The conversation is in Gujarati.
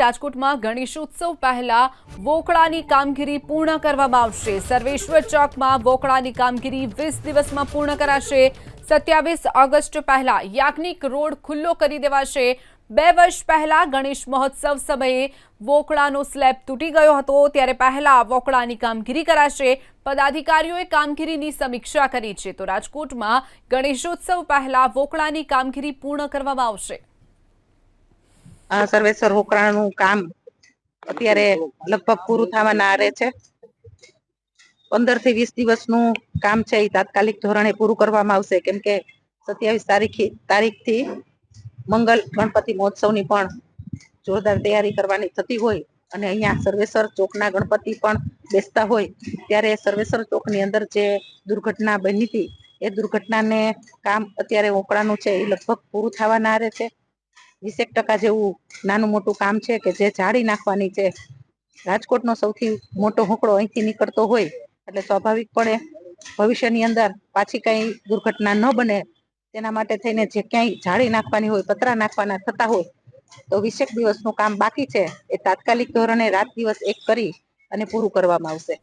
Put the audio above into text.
રાજકોટમાં ગણેશોત્સવ પહેલા વોકળાની કામગીરી પૂર્ણ કરવામાં આવશે. સર્વેશ્વર ચોકમાં વોકળાની કામગીરી વીસ દિવસમાં પૂર્ણ કરાશે. સત્યાવીસ ઓગસ્ટ પહેલા યાજ્ઞિક રોડ ખુલ્લો કરી દેવાશે. બે વર્ષ પહેલા ગણેશ મહોત્સવ સમયે વોકળાનો સ્લેબ તૂટી ગયો હતો. ત્યારે પહેલા વોકળાની કામગીરી કરાશે. પદાધિકારીઓએ કામગીરીની સમીક્ષા કરી છે. તો રાજકોટમાં ગણેશોત્સવ પહેલા વોકળાની કામગીરી પૂર્ણ કરવામાં આવશે. સર્વેશ્વર હોકરાનું કામ અત્યારે લગભગ પૂરું થવાના આરે છે. પંદરથી વીસ દિવસનું કામ છે એ તાત્કાલિક ધોરણે પૂરું કરવામાં આવશે. કેમ કે સત્યાવીસ તારીખ, તારીખથી મંગલ ગણપતિ મહોત્સવની પણ જોરદાર તૈયારી કરવાની થતી હોય અને અહીંયા સર્વેશ્વર ચોકના ગણપતિ પણ બેસતા હોય, ત્યારે સર્વેશ્વર ચોકની અંદર જે દુર્ઘટના બની હતી, એ દુર્ઘટનાને કામ અત્યારે ઓકળાનું છે એ લગભગ પૂરું થવાના આરે છે. વીસેક ટકા જેવું નાનું મોટું કામ છે કે જે જાળી નાખવાની છે રાજકોટનો સૌથી મોટો હોકળો અહીંથી નીકળતો હોય, એટલે સ્વાભાવિકપણે ભવિષ્યની અંદર પાછી કઈ દુર્ઘટના ન બને તેના માટે થઈને જે ક્યાંય જાળી નાખવાની હોય, પતરા નાખવાના થતા હોય, તો વીસેક દિવસનું કામ બાકી છે. એ તાત્કાલિક ધોરણે રાત દિવસ એક કરી અને પૂરું કરવામાં આવશે.